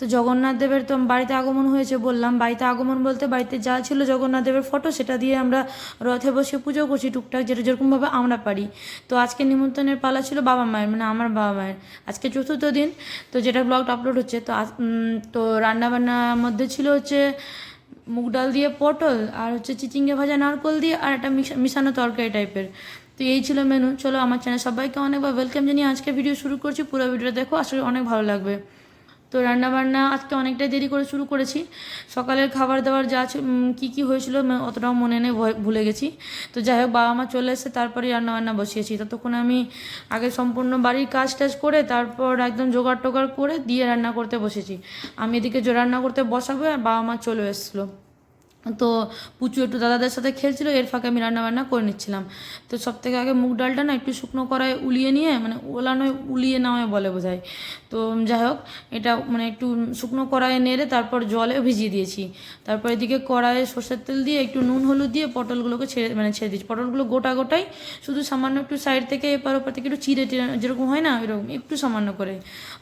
তো জগন্নাথ দেবের তো বাড়িতে আগমন হয়েছে বললাম। বাড়িতে আগমন বলতে বাড়িতে যা ছিল জগন্নাথ দেবের ফটো সেটা দিয়ে আমরা রথে বসে পুজো করছি টুকটাক যেটা যেরকমভাবে আমরা পারি। তো আজকে নিমন্ত্রণের পালা ছিল বাবা মায়ের মানে আমার বাবা মায়ের। আজকে চতুর্থ দিন, তো যেটা ব্লগটা আপলোড হচ্ছে, তো তো রান্নাবান্নার মধ্যে ছিল হচ্ছে মুগ ডাল দিয়ে পটল, আর হচ্ছে চিচিঙ্গে ভাজা নারকল দিয়ে, আর একটা মিশা- মিশানো তরকারি টাইপের তো এই ছিল মেনু চলো আমার চ্যানেল সবাইকে অনেকবার ওয়েলকাম জানিয়ে আজকে ভিডিও শুরু করছি। পুরো ভিডিওটা দেখো আসলে অনেক ভালো লাগবে। তো রান্নাবান্না আজকে অনেকটাই দেরি করে শুরু করেছি। সকালের খাবার দাবার যা কী কী হয়েছিল অতটাও মনে নেই ভুলে গেছি। তো যাই হোক, বাবা মা চলে এসে তারপরেই রান্নাবান্না বসিয়েছি। ততক্ষণ আমি আগে সম্পূর্ণ বাড়ির কাজ টাজ করে তারপর একদম জোগাড় টোগাড় করে দিয়ে রান্না করতে বসেছি। আমি এদিকে রান্না করতে বসাবো আর বাবা মা চলে এসেছিল। তো পুচু একটু দাদাদের সাথে খেলছিল, এর ফাঁকে আমি রান্না বান্না করে নিচ্ছিলাম। তো সব থেকে আগে মুগ ডালটা না একটু শুকনো করায় উলিয়ে নিয়ে মানে ওলানো উলিয়ে নেওয়ায় বলে বোঝায়। তো যাই হোক, এটা মানে একটু শুকনো কড়াইয়ে নেড়ে তারপর জলে ভিজিয়ে দিয়েছি। তারপর এদিকে কড়াইয়ে সর্ষের তেল দিয়ে একটু নুন হলুদ দিয়ে পটলগুলোকে ছেড়ে মানে ছেড়ে দিয়েছি। পটলগুলো গোটা গোটাই, শুধু সামান্য একটু সাইড থেকে এপার ওপার থেকে একটু চিড়ে টিড়ে যেরকম হয় না, এরকম একটু সামান্য করে।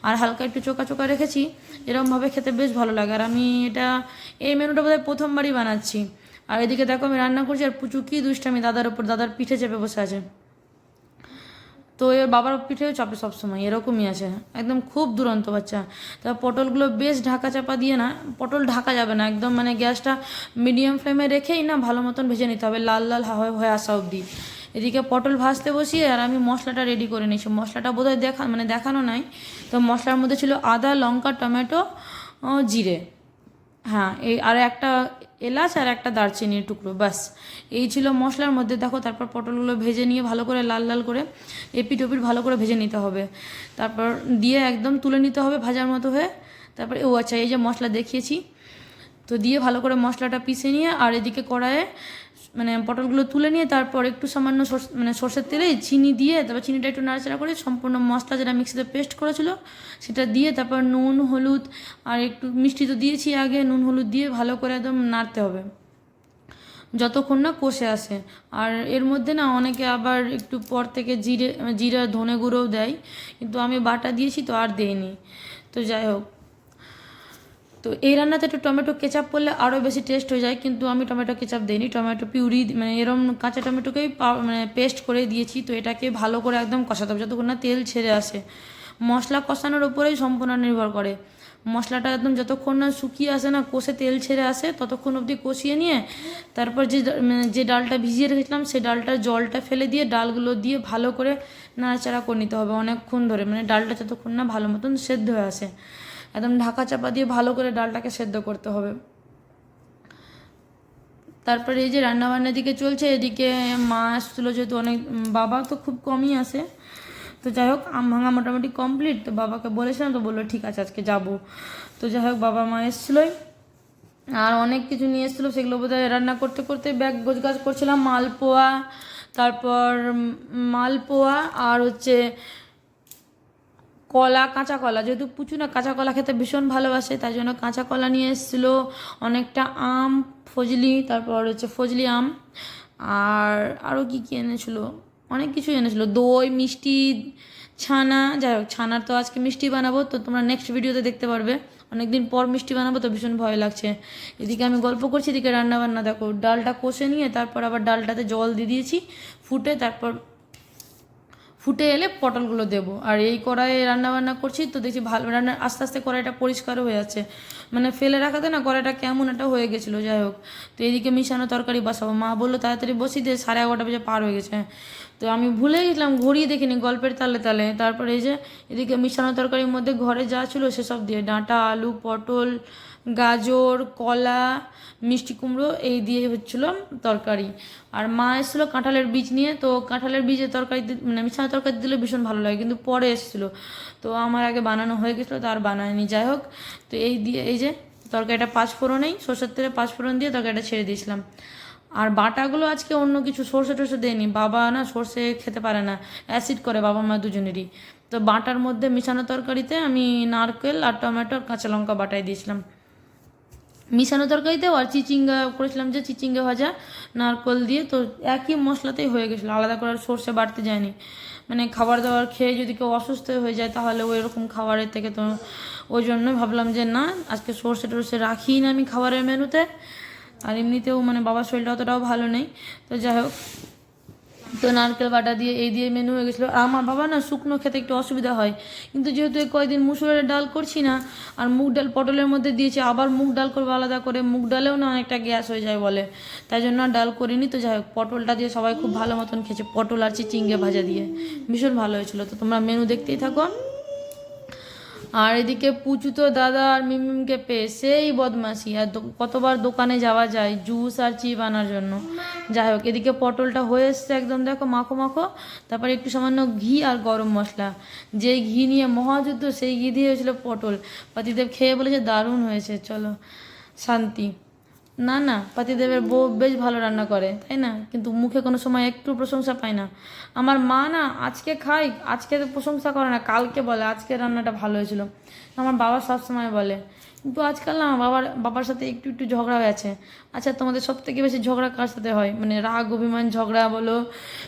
আর হালকা একটু চোকা চোকা রেখেছি এরকমভাবে খেতে বেশ ভালো লাগে। আর আমি এটা, এই মেনুটা বোধহয় প্রথমবারই বানাচ্ছি। আর এদিকে দেখো আমি রান্না করছি, আর পুচু কি দুষ্টামি, দাদার ওপর দাদার পিঠে চেপে বসে আছে। তো এর বাবার পিঠেও চাপে সবসময়, এরকমই আছে। একদম খুব দুরন্ত বাচ্চা। তা পটলগুলো বেশ ঢাকা চাপা দিয়ে না, পটল ঢাকা যাবে না। একদম মানে গ্যাসটা মিডিয়াম ফ্লেমে রেখেই না ভালো মতন ভেজে নিতে হবে, লাল লাল হয়ে হয়ে আসা অবধি। এদিকে পটল ভাজতে বসিয়ে আর আমি মশলাটা রেডি করে নিয়েছি। মশলাটা বোধহয় দেখা মানে দেখানো নাই। তো মশলার মধ্যে ছিল আদা, লঙ্কা, টমেটো জিরে। হ্যাঁ এই আর একটা এলাচ আর একটা দারচিনির টুকরো, ব্যাস। এই ছিল মশলার মধ্যে, দেখো, তারপর পটলগুলো ভেজে নিয়ে ভালো করে, লাল লাল করে এপি টপির ভালো করে ভেজে নিতে হবে। তারপর দিয়ে একদম তুলে নিতে হবে ভাজার মতো হয়ে। তারপর, ও আচ্ছা এই যে মশলা দেখিয়েছি। তো দিয়ে ভালো করে মশলাটা পিষে নিয়ে, আর এদিকে কড়াইয়ে মানে পটলগুলো তুলে নিয়ে তারপর একটু সামান্য মানে সর্ষের তেলে চিনি দিয়ে, তারপর চিনিটা একটু নাড়াচাড়া করে সম্পূর্ণ মশলা যেটা মিক্সিতে পেস্ট করেছিল, সেটা দিয়ে তারপর নুন, হলুদ আর একটু মিষ্টি তো দিয়েছি আগে, নুন, হলুদ দিয়ে ভালো করে একদম নাড়তে হবে। যতক্ষণ না কষে আসে। আর এর মধ্যে না অনেকে আবার একটু পর থেকে জিরে, জিরা, ধনে গুঁড়োও দেয়, কিন্তু আমি বাটা দিয়েছি তো আর দেইনি। তো যাই হোক। তো এই রান্নাতে একটু টমেটো কেচাপ করলে আরও বেশি টেস্ট হয়ে যায়, কিন্তু আমি টমেটো কেচাপ দিইনি, টমেটো পিউরি মানে এরম কাঁচা টমেটোকেই মানে পেস্ট করে দিয়েছি, তো এটাকে ভালো করে একদম কষাতে হবে, যতক্ষণ না তেল ছেড়ে আসে। মশলা কষানোর উপরেই সম্পূর্ণ নির্ভর করে। মশলাটা একদম যতক্ষণ না শুকিয়ে আসে না, কষে তেল ছেড়ে আসে, ততক্ষণ অবধি কষিয়ে নিয়ে তারপর যে মানে যে ডালটা ভিজিয়ে রেখেছিলাম সেই ডালটার জলটা ফেলে দিয়ে ডালগুলো দিয়ে ভালো করে নাড়াচাড়া করে নিতে হবে অনেকক্ষণ ধরে মানে ডালটা যতক্ষণ না ভালো মতন সেদ্ধ হয়ে আসে। একদম ঢাকা চাপা দিয়ে ভালো করে ডালটাকে সেদ্ধ করতে হবে। তারপরে এই যে রান্নাবান্নার দিকে চলছে, এদিকে মা আসছিল যেহেতু অনেক বাবা তো খুব কমই আসে তো যাই হোক, আম ভাঙা মোটামুটি কমপ্লিট তো বাবাকে বলেছিলাম, তো বলল, ঠিক আছে, আজকে যাব। তো যাই হোক, বাবা মা এসছিলোই। আর অনেক কিছু নিয়ে এসেছিল, সেগুলো বোধহয় রান্না করতে করতে ব্যাগ গোছগাছ করছিলাম, মালপোয়া, তারপর মালপোয়া, আর হচ্ছে কলা, কাঁচা কলা। যেহেতু পুচু না, কাঁচা কলা খেতে ভীষণ ভালোবাসে, তাই জন্য কাঁচা কলা নিয়ে এসেছিল অনেকটা আম, ফজলি, তারপর হচ্ছে ফজলি আম, আর আরও কী কী এনেছিল? অনেক কিছু এনেছিল। দই, মিষ্টি, ছানা, যাই হোক, ছানার তো আজকে মিষ্টি বানাবো, তো তোমরা নেক্সট ভিডিওতে দেখতে পারবে। অনেকদিন পর মিষ্টি বানাবো, তো ভীষণ ভয় লাগছে। এদিকে আমি গল্প করছি, এদিকে রান্নাবান্না, দেখো, ডালটা কষে নিয়ে, তারপর আবার ডালটাতে জল দিয়ে দিয়েছি, ফুটে তারপর ফুটে এলে পটলগুলো দেবো। আর এই কড়াইয়ে রান্না বান্না করছি তো দেখছি ভালো রান্না, আস্তে আস্তে কড়াইটা পরিষ্কার হয়ে যাচ্ছে। মানে ফেলে রাখাতে না কড়াইটা কেমন একটা হয়ে গেছিল, যাই হোক। তো এইদিকে মিশানো তরকারি বসাবো। মা বলল, তাড়াতাড়ি বসি দিয়ে সাড়ে এগারোটা বেজে পার হয়ে গেছে। তো আমি ভুলে গেছিলাম, ঘড়িয়ে দেখিনি গল্পের তালে তালে। তারপরে এই যে, এদিকে মিশানো তরকারির মধ্যে ঘরে যা ছিল সেসব দিয়ে ডাঁটা, আলু, পটল গাজর, কলা, মিষ্টি কুমড়ো এই দিয়ে হচ্ছিল তরকারি। আর মা এসেছিল কাঁঠালের বীজ নিয়ে, তো কাঁঠালের বীজের তরকারি মানে মিশানো তরকারি দিলে ভীষণ ভালো লাগে, কিন্তু পরে এসেছিল। তো আমার আগে বানানো হয়ে গেছিল, তো আর বানায়নি। যাই হোক, তো এই দিয়ে, এই যে তরকারিটা পাঁচ ফোড়নেই, সর্ষের তেলে পাঁচ ফোড়ন দিয়ে তরকারিটা ছেড়ে দিয়েছিলাম। আর বাটাগুলো আজকে অন্য কিছু, সর্ষে টর্ষে দেয়নি। বাবা না সর্ষে খেতে পারে না, অ্যাসিড করে বাবা মা দুজনেরই। তো বাটার মধ্যে মিশানো তরকারিতে আমি নারকেল আর টমেটো আর কাঁচা লঙ্কা বাটাই দিয়েছিলাম। মিশানো তরকারিতেও আর চিচিঙ্গা করেছিলাম যে চিচিঙ্গা ভাজা, নারকল দিয়ে। তো একই মশলাতেই হয়ে গেছিল, আলাদা করে সর্ষে বাড়তে যায়নি। মানে খাবার দাবার খেয়ে যদি কেউ অসুস্থ হয়ে যায়, তাহলে ওই রকম খাবারের থেকে তো ওই জন্য ভাবলাম যে না, আজকে সর্ষে টর্ষে রাখি না আমি খাবারের মেনুতে। আর এমনিতেও মানে বাবার শরীরটা অতটাও ভালো নেই। তো যাই হোক তো নারকেল বাটা দিয়ে, এই দিয়ে মেনু হয়ে গেছিল। আমার বাবা না শুকনো খেতে একটু অসুবিধা হয়। কিন্তু যেহেতু এই কয়েকদিন মুসুরের ডাল করছি না, আর মুগ ডাল পটলের মধ্যে দিয়েছি, আবার মুগ ডাল করব আলাদা করে, মুগ ডালেও না অনেকটা গ্যাস হয়ে যায় বলে। তাই জন্য ডাল করিনি। তো যাই হোক, পটলটা দিয়ে সবাই খুব ভালো মতন খেয়েছে, পটল আর চিচিঙ্গে ভাজা দিয়ে। ভীষণ ভালো হয়েছিলো। তো তোমরা মেনু দেখতেই থাকো। আর এদিকে পুচু তো দাদা আর মিমিমকে পেয়ে সেই বদমাসি আর কতবার দোকানে যাওয়া যায়, জুস আর চিপ আনার জন্য। যাই হোক, এদিকে পটলটা হয়ে এসছে একদম, দেখো, মাখো মাখো। তারপরে একটু সামান্য ঘি আর গরম মশলা। যে ঘি নিয়ে মহাযুদ্ধ, সেই ঘি দিয়ে হয়েছিল পটল। পাতিদেব খেয়ে বলেছে, দারুণ হয়েছে, চলো, শান্তি। না না, পাতিদেবের বউ বেশ ভালো রান্না করে, তাই না? কিন্তু মুখে কোনো সময় একটু প্রশংসা পায় না। আমার মা না, আজকে খাই, আজকে তো প্রশংসা করে না, কালকে বলে, আজকে রান্নাটা ভালো হয়েছিল। আমার বাবা সবসময় বলে, কিন্তু আজকাল না, বাবার বাবার সাথে একটু একটু ঝগড়া হয়ে আছে। আচ্ছা তোমাদের সব থেকে বেশি ঝগড়া কার সাথে হয়? মানে রাগ, অভিমান, ঝগড়া বলো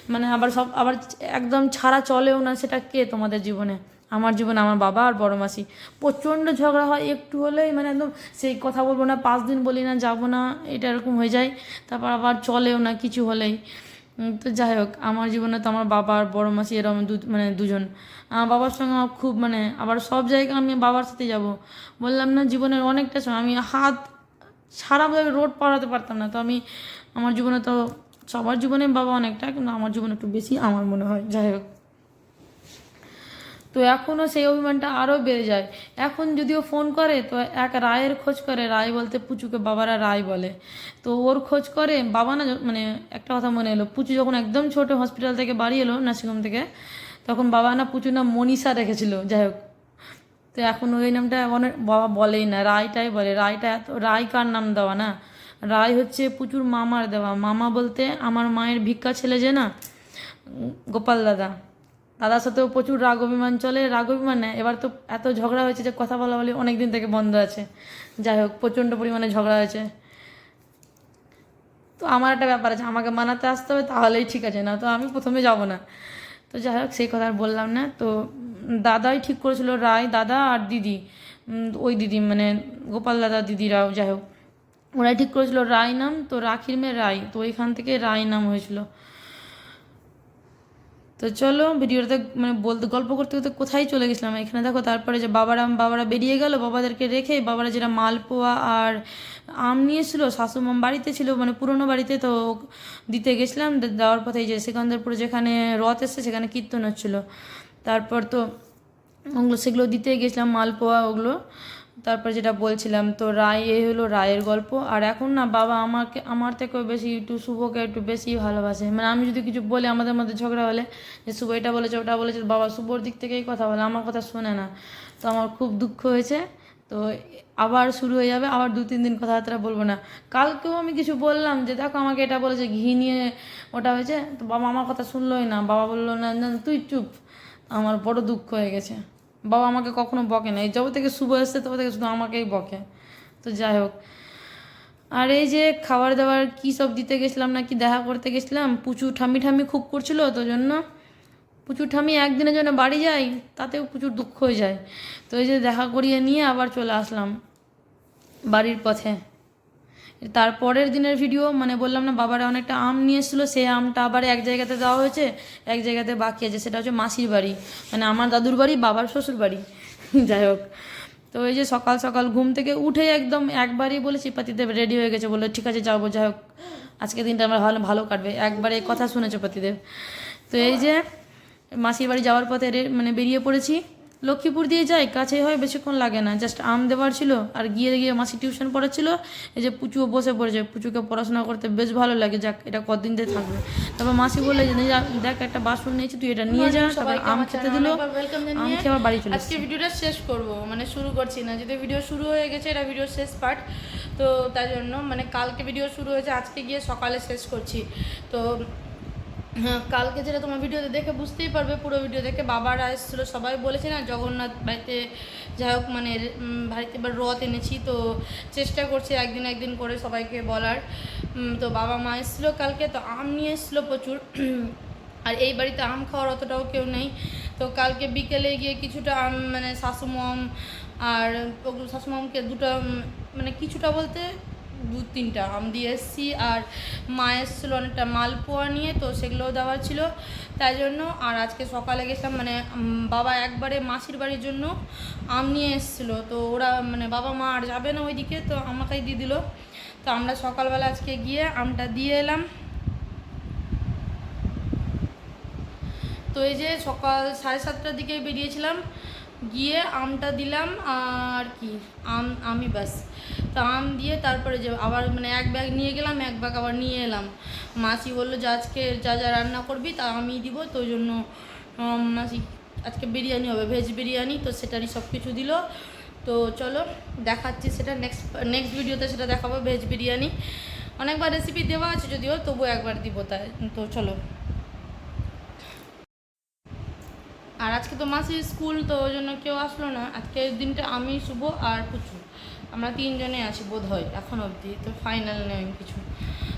মানে আবার সব, আবার একদম ছাড়া চলেও না, সেটা কে তোমাদের জীবনে? আমার জীবনে, আমার বাবা আর বড় মাসি। প্রচণ্ড ঝগড়া হয়, একটু হলেই মানে একদম সেই কথা বলব না, পাঁচ দিন বলি না, যাব না, এটা এরকম হয়ে যায়। তারপর আবার চলেও না কিছু হলেই। তো যাই হোক, আমার জীবনে তো আমার বাবা আর বড় মাসি এরকম দু মানে দুজন। আমার বাবার সঙ্গে আমার খুব মানে আবার সব জায়গায় আমি বাবার সাথে যাব। বললাম না, জীবনের অনেকটা সময়, আমি হাত সারা সারাভাবে রোড পাড়াতে পারতাম না। তো আমি, আমার জীবনে তো, সবার জীবনে বাবা অনেকটা, কিন্তু আমার জীবনে একটু বেশি আমার মনে হয়, যাই হোক। তো এখনও সেই অভিমানটা আরও বেড়ে যায়। এখন যদিও ফোন করে, তো এক রায়ের খোঁজ করে, রায় বলতে পুচুকে বাবারা রায় বলে। তো ওর খোঁজ করে, বাবা না মানে একটা কথা মনে এলো, পুচু যখন একদম ছোট হসপিটাল থেকে বাড়ি এলো নার্সিংহোম থেকে, তখন বাবা না পুচু না মনীষা রেখেছিল, যাই হোক। তো এখন ওই নামটা অনেক বাবা বলেই না, রায়টাই বলে। রায়টা এত রায় কার নাম দেওয়া না? রায় হচ্ছে প্রচুর মামার দেওয়া। মামা বলতে আমার মায়ের ভিক্ষা ছেলে যে না গোপাল দাদা। দাদার সাথেও প্রচুর রাগ অভিমান চলে, রাগ অভিমান না এবার তো এত ঝগড়া হয়েছে যে কথা বলা বলি অনেক দিন থেকে বন্ধ আছে। যাই হোক, প্রচণ্ড পরিমাণে ঝগড়া হয়েছে। তো আমার একটা ব্যাপার আছে, আমাকে মানাতে আসতে হবে, তাহলেই ঠিক আছে না তো আমি প্রথমে যাব না। তো যাই হোক, সেই কথা আর বললাম না। তো দাদাই ঠিক করেছিল, রায় দাদা আর দিদি। ওই দিদি মানে গোপাল দাদা দিদিরাও, যাই হোক। ওরাই ঠিক করেছিল, রায় নাম, তো রাখির মেয়ে রায়। তো ওইখান থেকে রায় নাম হয়েছিল। তো চলো ভিডিওটাতে মানে বলতে, গল্প করতে করতে কোথায় চলে গেছিলাম? এখানে দেখো তারপরে যে বাবারা বাবারা বেরিয়ে গেল, বাবাদেরকে রেখে বাবারা যেটা মালপোয়া আর আম নিয়েছিল শাশুমাম বাড়িতে ছিল মানে পুরনো বাড়িতে তো দিতে গেছিলাম দেওয়ার পথে যে সিকান্দারপুরে যেখানে রথ এসছে, সেখানে কীর্তন হচ্ছিল। তারপর তো ওগুলো, সেগুলো দিতে গেছিলাম, মালপোয়া ওগুলো। তারপর যেটা বলছিলাম, তো রায়, এই হলো রায়ের গল্প। আর এখন না বাবা আমাকে, আমার থেকেও বেশি একটু শুভকে একটু বেশি ভালোবাসে। মানে আমি যদি কিছু বলি, আমাদের মধ্যে ঝগড়া হলে যে শুভ এটা বলেছে, ওটা বলেছে বাবা শুভর দিক থেকেই কথা বলে, আমার কথা শোনে না। তো আমার খুব দুঃখ হয়েছে। তো আবার শুরু হয়ে যাবে, আবার দু তিন দিন কথাবার্তা বলব না। কালকেও আমি কিছু বললাম যে, দেখো, আমাকে এটা বলেছে, ঘি নিয়ে ওটা হয়েছে। তো বাবা আমার কথা শুনলোই না। বাবা বলল না, তুই চুপ। আমার বড় দুঃখ হয়ে গেছে। বাবা আমাকে কখনো বকে না। এই যবে থেকে শুভ এসছে, তবে থেকে শুধু আমাকেই বকে। তো যাই হোক। আর এই যে খাবার দাবার কী সব দিতে গেছিলাম না কি দেখা করতে গেছিলাম পুচু ঠামি ঠামি খুব করছিল তো জন্য। প্রচুর ঠামি একদিনের জন্য বাড়ি যাই তাতেও প্রচুর দুঃখ হয়ে যায়। তো এই যে দেখা করিয়ে নিয়ে আবার চলে আসলাম বাড়ির পথে। তারপরের দিনের ভিডিও মানে বললাম না, বাবারা অনেকটা আম নিয়ে এসেছিল, সেই আমটা আবার এক জায়গাতে দেওয়া হয়েছে, এক জায়গাতে বাকি আছে, সেটা হচ্ছে মাসির বাড়ি। মানে আমার দাদুর বাড়ি, বাবার শ্বশুর বাড়ি। যাই হোক। তো এই যে সকাল সকাল ঘুম থেকে উঠে একদম একবারই বলেছি পাতিদেব রেডি হয়ে গেছে বলে ঠিক আছে যাব যাই হোক। আজকে দিনটা আমার ভালো ভালো কাটবে। একবারে কথা শুনেছে পাতিদেব তো এই যে মাসির বাড়ি যাওয়ার পথে মানে বেরিয়ে পড়েছি। লক্ষ্মীপুর দিয়ে যাই কাছেই হয় বেশিক্ষণ লাগে না। জাস্ট আম দেওয়ার ছিল আর গিয়ে গিয়ে মাসি টিউশন পড়াচ্ছিল। এই যে পুচুও বসে পড়েছে পুচুকে পড়াশোনা করতে বেশ ভালো লাগে যাক এটা কদিন দিয়ে থাকবে। তারপর মাসি বললে যে দেখ একটা বাসন নিয়েছি তুই এটা নিয়ে যা তারপর আম খেতে দিল আম খেয়ে আবার বাড়ি চলে আজকে ভিডিওটা শেষ করব মানে শুরু করছি না যদি ভিডিও শুরু হয়ে গেছে এটা ভিডিও শেষ পার্ট তো তাই জন্য মানে কালকে ভিডিও শুরু হয়েছে আজকে গিয়ে সকালে শেষ করছি। তো কালকে যেটা তোমার ভিডিওতে দেখে বুঝতেই পারবে, পুরো ভিডিও দেখে বাবারা এসেছিল, সবাই বলেছে না, জগন্নাথ বাড়িতে যাই হোক মানে বাড়িতে এবার রথ এনেছি, তো চেষ্টা করছি একদিন একদিন করে সবাইকে বলার। তো বাবা মা এসেছিল কালকে, তো আম নিয়ে এসেছিল প্রচুর। আর এই বাড়িতে আম খাওয়ার অতটাও কেউ নেই। তো কালকে বিকেলে গিয়ে কিছুটা আম মানে শাশুমম আর শাশুমমকে দুটো মানে কিছুটা বলতে দু তিনটা আম দিয়ে এসেছি আর মা এসেছিল অনেকটা মালপোয়া নিয়ে, তো সেগুলোও দেওয়া ছিল। তাই জন্য আর আজকে সকালে গেছিলাম মানে বাবা একবারে মাসির বাড়ির জন্য আম নিয়ে এসেছিল। তো ওরা মানে বাবা মা আর যাবে না ওইদিকে, তো আমাকেই দিয়ে দিল। তো আমরা সকালবেলা আজকে গিয়ে আমটা দিয়ে এলাম। তো এই যে সকাল সাড়ে সাতটার দিকে বেরিয়েছিলাম গিয়ে আমটা দিলাম আর কি, আম, আমি ব্যাস। তো আম দিয়ে তারপরে যে আবার মানে এক ব্যাগ নিয়ে গেলাম, এক ব্যাগ আবার নিয়ে এলাম। মাসি বলল, যে আজকে যা যা রান্না করবি তা আমি দিব, তো ওই জন্য মাসি, আজকে বিরিয়ানি হবে, ভেজ বিরিয়ানি। তো সেটারই সব কিছু দিল। তো চলো, দেখাচ্ছি সেটা নেক্সট নেক্সট ভিডিওতে সেটা দেখাবো, ভেজ বিরিয়ানি। অনেকবার রেসিপি দেওয়া আছে যদিও তবু একবার দিব তাই। তো চলো। আর আজকে তো মাসির স্কুল, তো ওই জন্য কেউ আসলো না। আজকের দিনটা আমি, শুভ আর পুচু আমরা তিনজনে আছি বোধ হয় এখন অবধি। তো ফাইনাল নেই কিছু।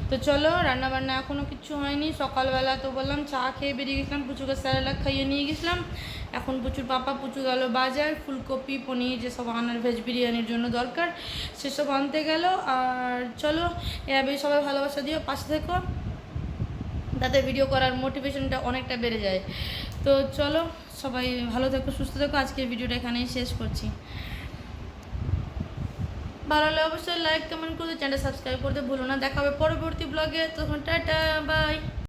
তো চলো রান্না বান্না এখনও কিছু হয়নি। সকালবেলা তো বললাম, চা খেয়ে বেরিয়ে গেছিলাম, পুচুকে স্যারেলাক খাইয়ে নিয়ে গেছিলাম। এখন প্রচুর পাপা, পুচু গেল বাজার। ফুলকপি, পনির, যেসব আনার ভেজ বিরিয়ানির জন্য দরকার, সেসব আনতে গেল। আর চলো এভাবে সবাই ভালোবাসা দিও, পাশে থেকো। তাতে ভিডিও করার মোটিভেশনটা অনেকটা বেড়ে যায়। তো চলো, সবাই ভালো থেকো, সুস্থ থেকো। আজকের ভিডিওটা এখানেই শেষ করছি। ভালো লাগলে অবশ্যই লাইক কমেন্ট করতে চ্যানেল সাবস্ক্রাইব করতে ভুলো না। দেখা হবে পরবর্তী ব্লগে তখন টাটা বাই